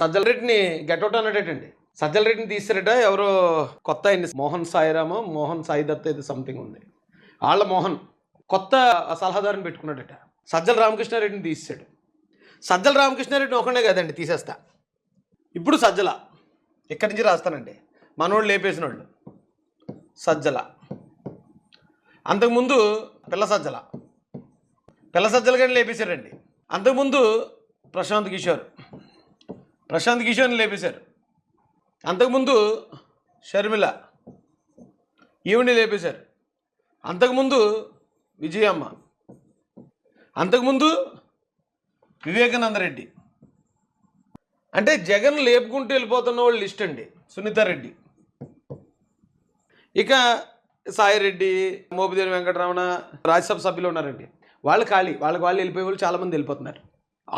సజ్జల రెడ్డిని గెటౌట్ అన్నాడేటండి సజ్జల రెడ్డిని తీసారట ఎవరో కొత్త అయింది మోహన్ సాయిరామో మోహన్ సాయి దత్త ఇది సంథింగ్ ఉంది. వాళ్ళ మోహన్ కొత్త సలహాదారుని పెట్టుకున్నాడట. సజ్జల రామకృష్ణారెడ్డిని తీసాడు సజ్జల రామకృష్ణారెడ్డిని ఒకనే కదండి తీసేస్తా. ఇప్పుడు సజ్జల ఇక్కడి నుంచి రాస్తానండి. మనోళ్ళు లేపేసిన వాళ్ళు సజ్జల. అంతకుముందు పిల్ల సజ్జల. పిల్ల సజ్జల కానీ లేపేశారండి. అంతకుముందు ప్రశాంత్ కిషోర్. ప్రశాంత్ కిషోర్ని లేపేశారు. అంతకుముందు షర్మిల ఈవిని లేపేశారు. అంతకుముందు విజయమ్మ. అంతకుముందు వివేకానంద రెడ్డి అంటే జగన్ లేపుకుంటూ వెళ్ళిపోతున్న వాళ్ళు లిస్ట్ అండి సునీతారెడ్డి. ఇక సాయిరెడ్డి మోపిదేవి వెంకటరమణ రాజ్యసభ సభ్యులు ఉన్నారండి. వాళ్ళు ఖాళీ వాళ్ళకి వాళ్ళు వెళ్ళిపోయే వాళ్ళు చాలామంది వెళ్ళిపోతున్నారు.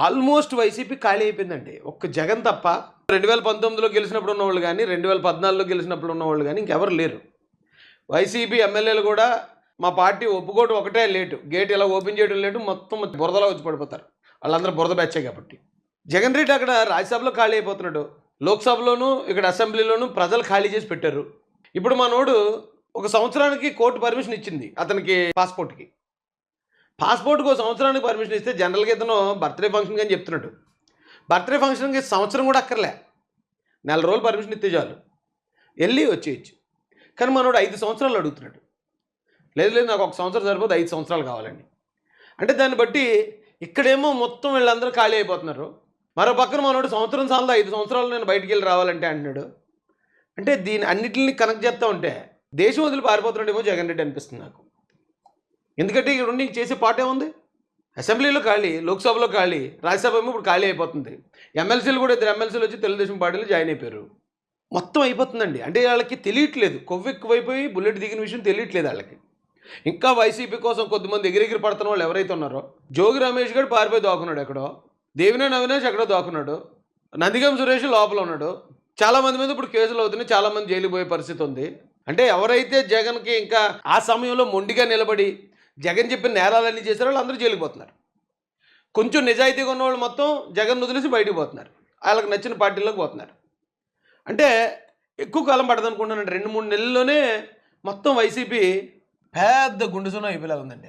ఆల్మోస్ట్ వైసీపీ ఖాళీ అయిపోయిందండి. ఒక్క జగన్ తప్ప రెండు వేల పంతొమ్మిదిలో గెలిచినప్పుడు ఉన్నవాళ్ళు కానీ రెండు వేల పద్నాలుగులో గెలిచినప్పుడు ఉన్నవాళ్ళు కానీ ఇంకెవరు లేరు. వైసీపీ ఎమ్మెల్యేలు కూడా మా పార్టీ ఒప్పుకోవడం ఒకటే లేటు. గేట్ ఇలా ఓపెన్ చేయడం లేటు మొత్తం బురదలో వచ్చి పడిపోతారు. వాళ్ళందరూ బురద బ్యాచే కాబట్టి. జగన్ రెడ్డి అక్కడ రాజ్యసభలో ఖాళీ అయిపోతున్నాడు. లోక్సభలోనూ ఇక్కడ అసెంబ్లీలోనూ ప్రజలు ఖాళీ చేసి పెట్టారు. ఇప్పుడు మనోడు ఒక సంవత్సరానికి కోర్టు పర్మిషన్ ఇచ్చింది అతనికి పాస్పోర్ట్కి. పాస్పోర్ట్కి ఒక సంవత్సరానికి పర్మిషన్ ఇస్తే జనరల్గా ఇతను బర్త్డే ఫంక్షన్ అని చెప్తున్నాడు. బర్త్డే ఫంక్షన్కి సంవత్సరం కూడా అక్కర్లే. నెల రోజులు పర్మిషన్ ఇస్తే చాలు. వెళ్ళి వచ్చేయచ్చు. కానీ మనోడు ఐదు సంవత్సరాలు అడుగుతున్నాడు. లేదు లేదు నాకు ఒక సంవత్సరం సరిపోతే ఐదు సంవత్సరాలు కావాలండి. అంటే దాన్ని బట్టి ఇక్కడేమో మొత్తం వీళ్ళందరూ ఖాళీ అయిపోతున్నారు. మరో పక్కన మనోడు సంవత్సరం సార్లు ఐదు సంవత్సరాలు నేను బయటికి వెళ్ళి రావాలంటే అంటున్నాడు. అంటే దీని అన్నిటిని కనెక్ట్ చేస్తూ ఉంటే దేశం వదిలి పారిపోతున్నాడేమో జగన్ రెడ్డి అనిపిస్తుంది నాకు. ఎందుకంటే ఇక్కడ ఉండి చేసే పాటే ఉంది? అసెంబ్లీలో ఖాళీ లోక్సభలో ఖాళీ రాజ్యసభ ఏమో ఇప్పుడు ఖాళీ అయిపోతుంది. ఎమ్మెల్సీలు కూడా ఇద్దరు ఎమ్మెల్సీలు వచ్చి తెలుగుదేశం పార్టీలో జాయిన్ అయిపోయారు. మొత్తం అయిపోతుందండి. అంటే వాళ్ళకి తెలియట్లేదు. కొవ్వెక్కువైపోయి బుల్లెట్ దిగిన విషయం తెలియట్లేదు వాళ్ళకి. ఇంకా వైసీపీ కోసం కొద్దిమంది ఎగిరెగిరి పడుతున్న వాళ్ళు ఎవరైతే ఉన్నారో జోగి రమేష్ గారు పారిపోయి దాకున్నాడు ఎక్కడో దేవినేని అవినాష్ ఎక్కడో దాకున్నాడు నందిగం సురేష్ లోపల ఉన్నాడు. చాలామంది మీద ఇప్పుడు కేసులు అవుతున్నాయి. చాలామంది జైలుకి పోయే పరిస్థితి ఉంది. అంటే ఎవరైతే జగన్కి ఇంకా ఆ సమయంలో మొండిగా నిలబడి జగన్ చెప్పిన నేరాలన్నీ చేశారో వాళ్ళు అందరూ జైలుకి పోతున్నారు. కొంచెం నిజాయితీగా ఉన్న వాళ్ళు మొత్తం జగన్ వదిలేసి బయటికి పోతున్నారు. వాళ్ళకి నచ్చిన పార్టీలోకి పోతున్నారు. అంటే ఎక్కువ కాలం పడదు అనుకుంటున్నాను రెండు మూడు నెలల్లోనే మొత్తం వైసీపీ పెద్ద గుండుసున అయిపోయేలా ఉందండి.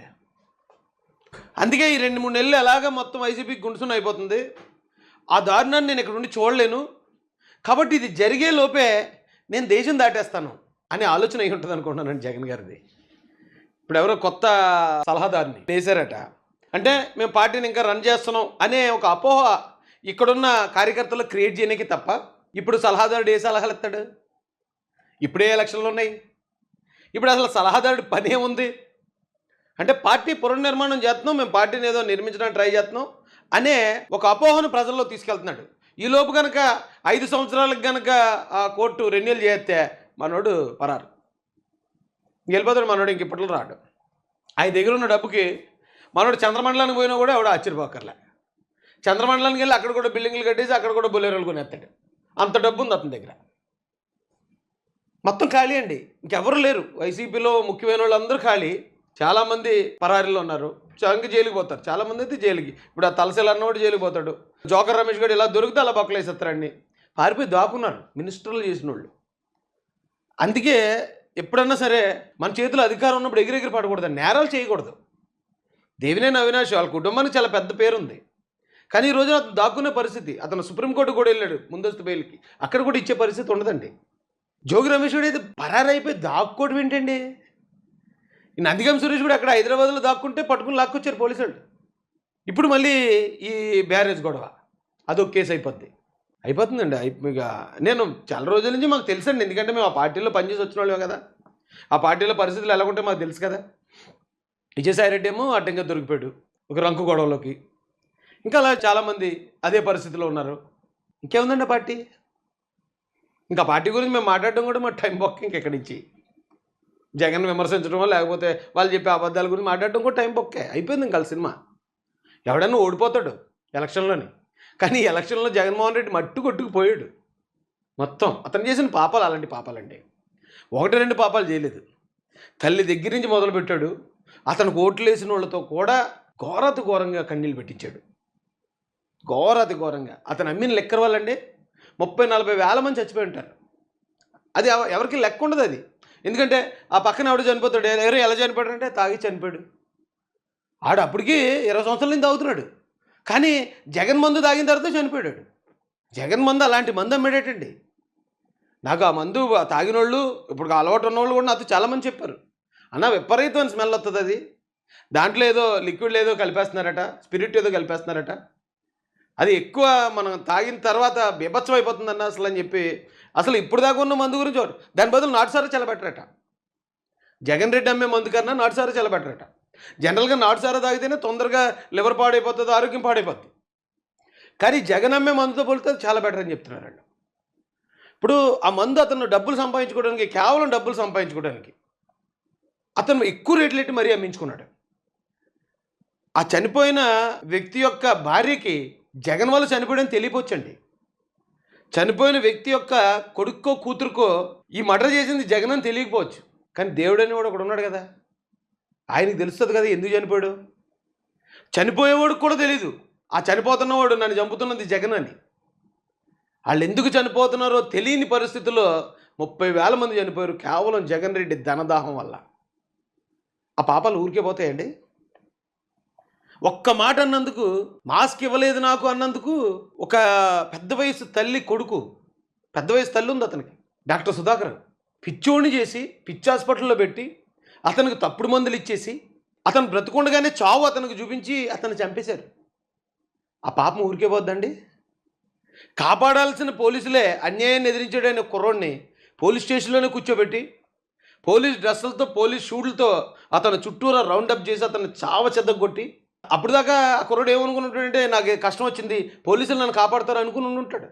అందుకే ఈ రెండు మూడు నెలలు ఎలాగ మొత్తం వైసీపీ గుండుసున అయిపోతుంది. ఆ దారుణాన్ని నేను ఇక్కడ ఉండి చూడలేను. కాబట్టి ఇది జరిగే లోపే నేను దేశం దాటేస్తాను అనే ఆలోచన అయి ఉంటుంది అనుకుంటున్నాను జగన్ గారిది. ఇప్పుడు ఎవరో కొత్త సలహాదారుని వేశారట అంటే మేము పార్టీని ఇంకా రన్ చేస్తున్నాం అనే ఒక అపోహ ఇక్కడున్న కార్యకర్తలు క్రియేట్ చేయడానికి తప్ప ఇప్పుడు సలహాదారుడు ఏ సలహాలు ఇస్తాడు? ఇప్పుడే ఎలక్షన్లు ఉన్నాయి. ఇప్పుడు అసలు సలహాదారుడి పని ఏముంది? అంటే పార్టీ పునర్నిర్మాణం చేస్తున్నాం మేము పార్టీని ఏదో నిర్మించడానికి ట్రై చేస్తున్నాం అనే ఒక అపోహను ప్రజల్లో తీసుకెళ్తున్నాడు. ఈలోపు కనుక ఐదు సంవత్సరాలకు కనుక ఆ కోర్టు రెన్యూల్ చేస్తే మనోడు పరారు. గెలిపోతాడు మనోడు ఇంక ఇప్పట్లో రాడు. ఆయన దగ్గర ఉన్న డబ్బుకి మనోడు చంద్రమండలానికి పోయినా కూడా ఎవడో ఆశ్చర్యపోకర్లే. చంద్రమండలానికి వెళ్ళి అక్కడ కూడా బిల్డింగ్లు కట్టేసి అక్కడ కూడా బొలేరోలు కొనేస్తాడు. అంత డబ్బు ఉంది అతని దగ్గర. మొత్తం ఖాళీ అండి. ఇంకెవరు లేరు. వైసీపీలో ముఖ్యమైన వాళ్ళందరూ ఖాళీ. చాలామంది పరారీలో ఉన్నారు. చంకి జైలుకి పోతారు. చాలామంది అయితే జైలుకి. ఇప్పుడు ఆ తలసేలు అన్నవాడు జైలుకి పోతాడు. జోకర్ రమేష్ గారు ఇలా దొరికితే అలా బొక్కలు వేసేస్తారండి పారిపోయి దాపున్నారు. మినిస్టర్లు చేసిన వాళ్ళు అందుకే ఎప్పుడన్నా సరే మన చేతిలో అధికారం ఉన్నప్పుడు ఎగిరెగిరి పడకూడదు నేరాలు చేయకూడదు. దేవినేని అవినాష్ వాళ్ళ కుటుంబానికి చాలా పెద్ద పేరు ఉంది కానీ ఈ రోజున అతను దాక్కునే పరిస్థితి అతను సుప్రీంకోర్టు కూడా వెళ్ళాడు ముందస్తు బెయిల్కి. అక్కడ కూడా ఇచ్చే పరిస్థితి ఉండదండి. జోగి రమేష్ కూడా అయితే పరారైపోయి దాక్కోవడం ఏంటండి? ఈ నందిగం సురేష్ కూడా అక్కడ హైదరాబాద్లో దాక్కుంటే పట్టుకుని లాక్కొచ్చారు పోలీసు వాళ్ళు ఇప్పుడు మళ్ళీ ఈ బ్యారేజ్ గొడవ అదొక కేసు అయిపోద్ది. అయిపోతుందండి. ఇక నేను చాలా రోజుల నుంచి మాకు తెలుసండి. ఎందుకంటే మేము ఆ పార్టీలో పనిచేసి వచ్చిన వాళ్ళం కదా. ఆ పార్టీలో పరిస్థితులు ఎలా ఉంటే మాకు తెలుసు కదా. విజయసాయిరెడ్డి ఏమో అడ్డంగా దొరికిపోయాడు ఒక రంకు గొడవలోకి. ఇంకా అలా చాలామంది అదే పరిస్థితిలో ఉన్నారు. ఇంకేముందండి ఆ పార్టీ? ఇంకా పార్టీ గురించి మేము మాట్లాడడం కూడా మా టైం బొక్క ఇంకెక్కడి నుంచి. జగన్ విమర్శించడమో లేకపోతే వాళ్ళు చెప్పే అబద్ధాల గురించి మాట్లాడడం కూడా టైం బొక్కే. అయిపోయింది ఇంకా సినిమా. ఎవడన్నా ఓడిపోతాడు ఎలక్షన్లోని. కానీ ఎలక్షన్లో జగన్మోహన్ రెడ్డి మట్టు కొట్టుకుపోయాడు. మొత్తం అతను చేసిన పాపాలు అలాంటి పాపాలండి. ఒకటి రెండు పాపాలు చేయలేదు. తల్లి దగ్గర నుంచి మొదలుపెట్టాడు. అతను ఓట్లు వేసిన వాళ్ళతో కూడా ఘోరాతి ఘోరంగా కన్నీళ్ళు పెట్టించాడు. ఘోరాతి ఘోరంగా. అతను అమ్మిన లెక్కర్ వాళ్ళండి ముప్పై నలభై వేల మంది చచ్చిపోయి ఉంటారు. అది ఎవ- ఎవరికి లెక్క ఉండదు అది. ఎందుకంటే ఆ పక్కన ఎవడు చనిపోతాడు. ఎవరు ఎలా చనిపోయాడు అంటే తాగి చనిపోయాడు. ఆడు అప్పటికి ఇరవై సంవత్సరాల నుంచి తాగుతున్నాడు. కానీ జగన్ మందు తాగిన తర్వాత చనిపోయాడు. జగన్ మందు అలాంటి మందు అమ్మేటండి నాకు ఆ మందు తాగిన వాళ్ళు ఇప్పుడు అలవాటు ఉన్న వాళ్ళు కూడా నాతో చాలామంది చెప్పారు. అన్న విపరీతమైన స్మెల్ వస్తుంది అది. దాంట్లో ఏదో లిక్విడ్ ఏదో కలిపేస్తున్నారట స్పిరిట్ ఏదో కలిపేస్తున్నారట. అది ఎక్కువ మనం తాగిన తర్వాత బీభత్సం అయిపోతుందన్న అసలు అని చెప్పి అసలు ఇప్పుడు దాకా ఉన్న మందు గురించి చూడు దాని బదులు నాటుసారా చల్లబెట్టరట. జగన్ రెడ్డి అమ్మే మందు కన్నా నాటుసారా చల్లబెట్టరట. జనరల్గా నాటుసారా తాగితేనే తొందరగా లివర్ పాడైపోతుంది ఆరోగ్యం పాడైపోతుంది కానీ జగన్ అమ్మే మందుతో పోలితే చాలా బెటర్ అని చెప్తున్నారండి ఇప్పుడు ఆ మందు అతను డబ్బులు సంపాదించుకోవడానికి కేవలం డబ్బులు సంపాదించుకోవడానికి అతను ఎక్కువ రేట్లు ఎట్టి మరీ అమ్మించుకున్నాడు. ఆ చనిపోయిన వ్యక్తి యొక్క భార్యకి జగన్ వల్ల చనిపోయాడని తెలియపోవచ్చండి. చనిపోయిన వ్యక్తి యొక్క కొడుక్కో కూతురుకో ఈ మర్డర్ చేసింది జగన్ అని తెలియకపోవచ్చు. కానీ దేవుడని కూడా వాడు ఒకడు ఉన్నాడు కదా. ఆయనకి తెలుస్తుంది కదా ఎందుకు చనిపోయాడు? చనిపోయేవాడికి కూడా తెలియదు ఆ చనిపోతున్నవాడు నన్ను చంపుతున్నది జగన్ అని. వాళ్ళు ఎందుకు చనిపోతున్నారో తెలియని పరిస్థితుల్లో ముప్పై వేల మంది చనిపోయారు కేవలం జగన్ రెడ్డి ధనదాహం వల్ల. ఆ పాపాలు ఊరికే పోతాయండి. ఒక్క మాట అన్నందుకు మాస్క్ ఇవ్వలేదు నాకు అన్నందుకు ఒక పెద్ద వయసు తల్లి కొడుకు పెద్ద వయసు తల్లి ఉంది అతనికి డాక్టర్ సుధాకర్. పిచ్చోడిని చేసి పిచ్చి హాస్పిటల్లో పెట్టి అతనికి తప్పుడు మందులు ఇచ్చేసి అతను బ్రతుకుండగానే చావు అతనికి చూపించి అతను చంపేశారు. ఆ పాపం ఊరికే పోద్దండి? కాపాడాల్సిన పోలీసులే అన్యాయాన్ని ఎదిరించాడైన కుర్రోడిని పోలీస్ స్టేషన్లోనే కూర్చోబెట్టి పోలీస్ డ్రెస్సులతో పోలీస్ షూట్లతో అతను చుట్టూరా రౌండప్ చేసి అతను చావ చెద్దగొట్టి అప్పుడు దాకా ఆ కుర్రోడు ఏమనుకుంటుంటే నాకు కష్టం వచ్చింది పోలీసులు నన్ను కాపాడతారు అనుకుని ఉంటాడు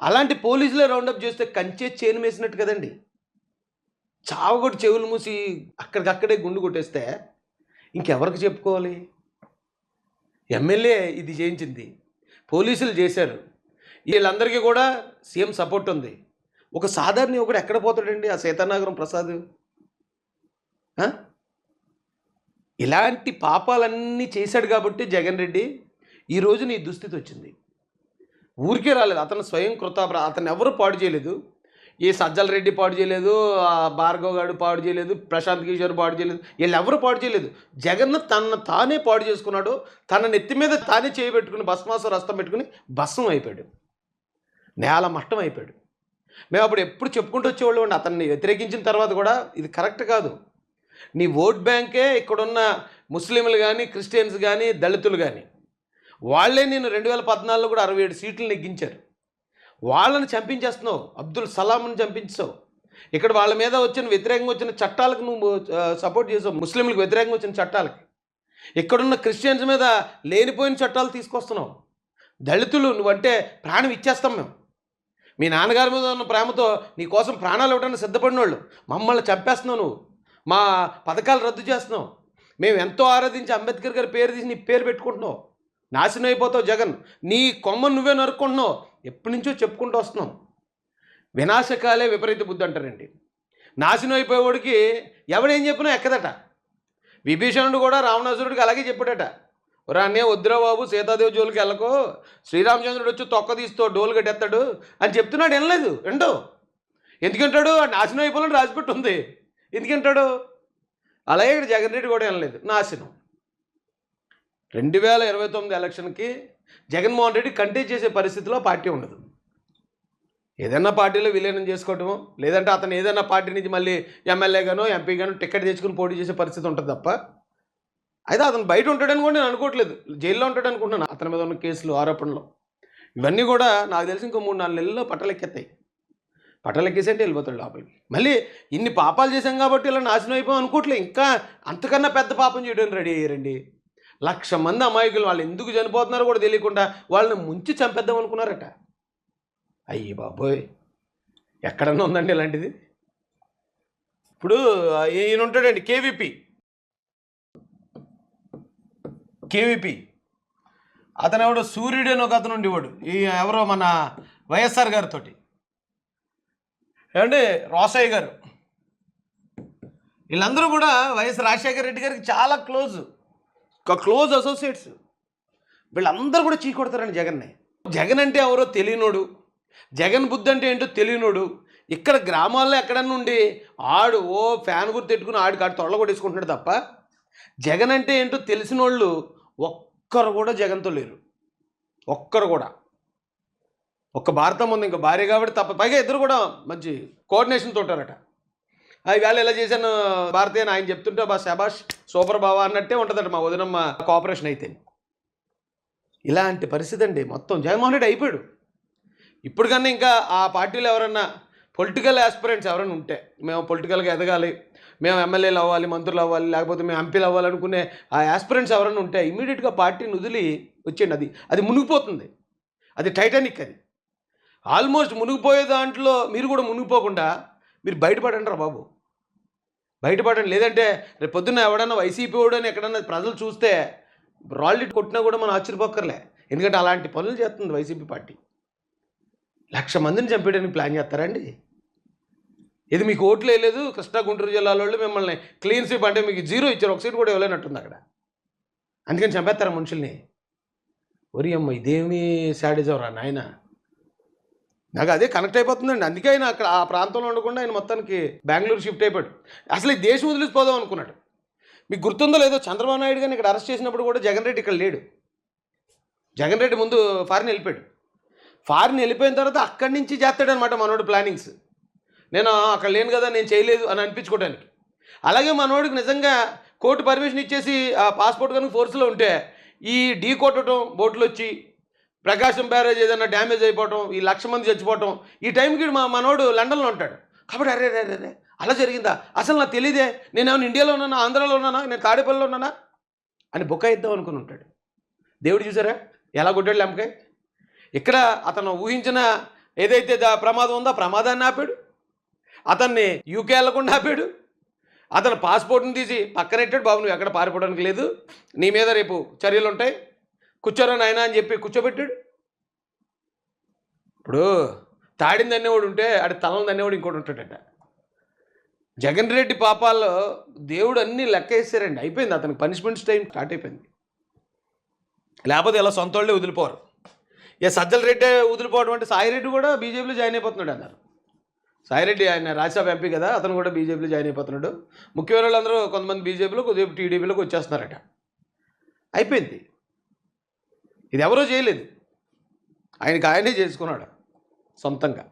అలాంటి పోలీసులే రౌండప్ చేస్తే కంచే చేను వేసినట్టు కదండి? చావగొట్టి చెవులు మూసి అక్కడికక్కడే గుండు కొట్టేస్తే ఇంకెవరికి చెప్పుకోవాలి? ఎమ్మెల్యే ఇది చేయించింది పోలీసులు చేశారు. వీళ్ళందరికీ కూడా సీఎం సపోర్ట్ ఉంది. ఒక సాధారణ ఒకడు ఎక్కడ పోతాడండి ఆ సీతానగరం ప్రసాద్? ఇలాంటి పాపాలన్నీ చేశాడు కాబట్టి జగన్ రెడ్డి ఈ రోజు నీ దుస్థితి వచ్చింది. ఊరికే రాలేదు. అతను స్వయం కృతాపర అతను ఎవరు పాడు చేయలేదు. ఈ సజ్జల రెడ్డి పాడు చేయలేదు భార్గవ్ గారు పాడు చేయలేదు ప్రశాంత్ కిషోర్ పాడు చేయలేదు వీళ్ళు ఎవరు పాడు చేయలేదు. జగన్ తన తానే పాడు చేసుకున్నాడు తన నెత్తి మీద తానే చేయబెట్టుకుని భస్మాసు రస్తం పెట్టుకుని భస్మం అయిపోయాడు. నేల మట్టం అయిపోయాడు. మేము అప్పుడు ఎప్పుడు చెప్పుకుంటూ వచ్చేవాళ్ళు అండి అతన్ని వ్యతిరేకించిన తర్వాత కూడా ఇది కరెక్ట్ కాదు. నీ ఓట్ బ్యాంకే ఇక్కడున్న ముస్లింలు కానీ క్రిస్టియన్స్ కానీ దళితులు కానీ వాళ్ళే నేను రెండు వేల పద్నాలుగులో కూడా అరవై ఏడు సీట్లు నెగ్గించారు వాళ్ళని చంపించేస్తున్నావు. అబ్దుల్ సలాంని చంపించావు. ఇక్కడ వాళ్ళ మీద వచ్చిన వ్యతిరేకంగా వచ్చిన చట్టాలకు నువ్వు సపోర్ట్ చేసావు. ముస్లింలకు వ్యతిరేకంగా వచ్చిన చట్టాలకి. ఇక్కడున్న క్రిస్టియన్స్ మీద లేనిపోయిన చట్టాలు తీసుకొస్తున్నావు. దళితులు నువ్వంటే ప్రాణం ఇచ్చేస్తాం మేము. మీ నాన్నగారి మీద ఉన్న ప్రేమతో నీ కోసం ప్రాణాలు ఇవ్వడానికి సిద్ధపడిన వాళ్ళు మమ్మల్ని చంపేస్తున్నావు నువ్వు. మా పథకాలు రద్దు చేస్తున్నావు. మేము ఎంతో ఆరాధించి అంబేద్కర్ గారి పేరు తీసి నీ పేరు పెట్టుకుంటున్నావు. నాశనం అయిపోతావు జగన్. నీ కొమ్మ నువ్వే నరుక్కుంటున్నావు. ఎప్పటి నుంచో చెప్పుకుంటూ వస్తున్నావు వినాశకాలే విపరీత బుద్ధి అంటారండి. నాశనం అయిపోయేవాడికి ఎవడేం చెప్పినా ఎక్కదట. విభీషణుడు కూడా రావణాసురుడికి అలాగే చెప్పాడట. ఒరా అన్నే వద్దురా బాబు సీతాదేవి జోలికి వెళ్ళకో. శ్రీరామచంద్రుడు వచ్చి తొక్క తీస్తో డోలు కట్టేస్తాడు అని చెప్తున్నాడు వినలేదు. రెండో ఎందుకంటాడు? ఆ నాశనం అయిపోవాలని రాసిపెట్టి ఉంది ఎందుకంటాడు? అలాగే ఇక్కడ జగన్ రెడ్డి కూడా వినలేదు. నాశనం. రెండు వేల ఇరవై తొమ్మిది ఎలక్షన్కి జగన్మోహన్ రెడ్డి కంటెస్ట్ చేసే పరిస్థితిలో పార్టీ ఉండదు. ఏదైనా పార్టీలో విలీనం చేసుకోవటము లేదంటే అతను ఏదైనా పార్టీ నుంచి మళ్ళీ ఎమ్మెల్యేగానో ఎంపీగానో టికెట్ తెచ్చుకుని పోటీ చేసే పరిస్థితి ఉంటుంది తప్ప అయితే అతను బయట ఉంటాడని కూడా నేను అనుకోవట్లేదు. జైల్లో ఉంటాడు అనుకుంటున్నాను అతని మీద ఉన్న కేసులు ఆరోపణలు. ఇవన్నీ కూడా నాకు తెలిసి ఇంకో మూడు నాలుగు నెలల్లో పట్టలెక్కెత్తాయి. పట్టలెక్కేసంటే వెళ్ళిపోతాడు లోపలికి. మళ్ళీ ఇన్ని పాపాలు చేశాం కాబట్టి ఇలా నాశనం అయిపోయాం అనుకోవట్లే. ఇంకా అంతకన్నా పెద్ద పాపం చేయడానికి రెడీ అయ్యారండి. లక్ష మంది అమాయకులు వాళ్ళు ఎందుకు చనిపోతున్నారో కూడా తెలియకుండా వాళ్ళని ముంచి చంపేద్దాం అనుకున్నారట. అయ్యి బాబోయ్! ఎక్కడన్నా ఉందండి ఇలాంటిది? ఇప్పుడు ఈయన ఉంటాడండి కేవీపీ కేవీపీ అతను ఎవడో సూర్యుడు అని ఒక అతను ఉండేవాడు. ఈ ఎవరో మన వైఎస్ఆర్ గారితో ఏమండి? రోసయ్య గారు. వీళ్ళందరూ కూడా వైఎస్ రాజశేఖర రెడ్డి గారికి చాలా క్లోజ్. క్లోజ్ అసోసియేట్స్ వీళ్ళందరూ కూడా చీకొడతారని జగన్ని. జగన్ అంటే ఎవరో తెలియనోడు. జగన్ బుద్ధి అంటే ఏంటో తెలియనోడు. ఇక్కడ గ్రామాల్లో ఎక్కడన్నా ఉండి ఆడు ఓ ఫ్యాన్ గుర్తు పెట్టుకుని ఆడికి ఆడు తొడలు కొట్టేసుకుంటున్నాడు తప్ప జగన్ అంటే ఏంటో తెలిసిన వాళ్ళు ఒక్కరు కూడా జగన్తో లేరు. ఒక్కరు కూడా. ఒక్క భారతం ఉంది ఇంకా భార్య కాబట్టి తప్ప. పైగా ఇద్దరు కూడా మంచి కోఆర్డినేషన్తో ఉంటారట. ఈవేళ ఎలా చేశాను భారతీయ అని ఆయన చెప్తుంటే బా శబాష్ సూపర్ బావా అన్నట్టే ఉంటుందట మా వదినమ్మ కోఆపరేషన్ అయితే. ఇలాంటి పరిస్థితి అండి మొత్తం జగన్మోహన్ రెడ్డి అయిపోయాడు. ఇప్పుడు కన్నా ఇంకా ఆ పార్టీలో ఎవరన్నా పొలిటికల్ ఆస్పిరెంట్స్ ఎవరైనా ఉంటే మేము పొలిటికల్గా ఎదగాలి మేము ఎమ్మెల్యేలు అవ్వాలి మంత్రులు అవ్వాలి లేకపోతే మేము ఎంపీలు అవ్వాలి అనుకునే ఆ ఆస్పిరెంట్స్ ఎవరైనా ఉంటే ఇమీడియట్గా పార్టీని వదిలి వచ్చేయండి. అది అది మునిగిపోతుంది. అది టైటానిక్ అది. ఆల్మోస్ట్ మునిగిపోయే దాంట్లో మీరు కూడా మునిగిపోకుండా మీరు బయటపడండి రా బాబు. బయటపడండి లేదంటే రేపు పొద్దున్న ఎవడన్నా వైసీపీ వాడని ఎక్కడన్నా ప్రజలు చూస్తే రాళ్ళు కొట్టినా కూడా మనం ఆశ్చర్యపోకర్లే ఎందుకంటే అలాంటి పనులు చేస్తుంది వైసీపీ పార్టీ. లక్ష మందిని చంపేయడానికి ప్లాన్ చేస్తారండి ఇది మీకు ఓట్లు వేయలేదు కృష్ణా గుంటూరు జిల్లాలో వాళ్ళు మిమ్మల్ని క్లీన్ స్వీప్ అంటే మీకు జీరో ఇచ్చారు ఒక సీట్ కూడా ఇవ్వలేనట్టుంది అక్కడ. అందుకని చంపేస్తారా మనుషుల్ని? ఒరి అమ్మ ఇదేమి శాడిజం రా నాయన. నాకు అదే కనెక్ట్ అయిపోతుందండి. అందుకే ఆయన అక్కడ ఆ ప్రాంతంలో ఉండకుండా ఆయన మొత్తానికి బెంగళూరు షిఫ్ట్ అయిపోయాడు. అసలు ఈ దేశం వదిలిపోదాం అనుకున్నాడు. మీకు గుర్తుందో లేదో చంద్రబాబు నాయుడు గారిని ఇక్కడ అరెస్ట్ చేసినప్పుడు కూడా జగన్ రెడ్డి ఇక్కడ లేడు. జగన్ రెడ్డి ముందు ఫారిన్ వెళ్ళిపోయాడు. ఫారిన్ వెళ్ళిపోయిన తర్వాత అక్కడి నుంచి చేస్తాడనమాట మనోడు ప్లానింగ్స్. నేను అక్కడ లేను కదా నేను చేయలేదు అని అనిపించుకోవడానికి అలాగే మనోడికి నిజంగా కోర్టు పర్మిషన్ ఇచ్చేసి ఆ పాస్పోర్ట్ కనుక ఫోర్స్లో ఉంటే ఈ ఢీ కొట్టడం బోట్లు వచ్చి ప్రకాశం బ్యారేజ్ ఏదైనా డ్యామేజ్ అయిపోవటం ఈ లక్ష మంది చచ్చిపోవటం ఈ టైంకి మా మనోడు లండన్లో ఉంటాడు. కాబట్టి అరే రే రే అలా జరిగిందా? అసలు నాకు తెలియదే నేను ఇండియాలో ఉన్నానా? ఆంధ్రాలో ఉన్నానా? నేను తాడేపల్లిలో ఉన్నానా? అని బుక్ ఇద్దాం అనుకుని ఉంటాడు. దేవుడు చూసారా? ఎలా కొట్టాడు లెంపకాయ ఇక్కడ అతను ఊహించిన ఏదైతే ప్రమాదం ఉందో ప్రమాదాన్ని ఆపాడు. అతన్ని యూకే వెళ్ళకుండా ఆపాడు. అతను పాస్పోర్ట్ని తీసి పక్కనెట్టాడు బాబు నువ్వు ఎక్కడ పారిపోవడానికి లేదు. నీ మీద రేపు చర్యలు ఉంటాయి కూర్చోరా నాయన అని చెప్పి కూర్చోబెట్టాడు. ఇప్పుడు తాడింది దన్నేవాడు ఉంటే ఆడి తలని దన్నేవాడు ఇంకోటి ఉంటాడట. జగన్ రెడ్డి పాపాల్లో దేవుడు అన్నీ లెక్క వేసారండి. అయిపోయింది అతనికి పనిష్మెంట్స్ టైం స్టార్ట్ అయిపోయింది. లేకపోతే ఇలా సొంత వాళ్ళే వదిలిపోరు. ఇక సజ్జల రెడ్డి వదిలిపోవడం అంటే సాయిరెడ్డి కూడా బీజేపీలో జాయిన్ అయిపోతున్నాడు అన్నారు. సాయిరెడ్డి ఆయన రాజ్యసభ ఎంపీ కదా అతను కూడా బీజేపీలో జాయిన్ అయిపోతున్నాడు. ముఖ్యమైన వాళ్ళందరూ కొంతమంది బీజేపీలో కొద్దిగా టీడీపీలోకి వచ్చేస్తున్నారట. అయిపోయింది. ఇది ఎవరో చేయలేదు. ఆయనకి ఆయనే చేసుకున్నాడు సొంతంగా.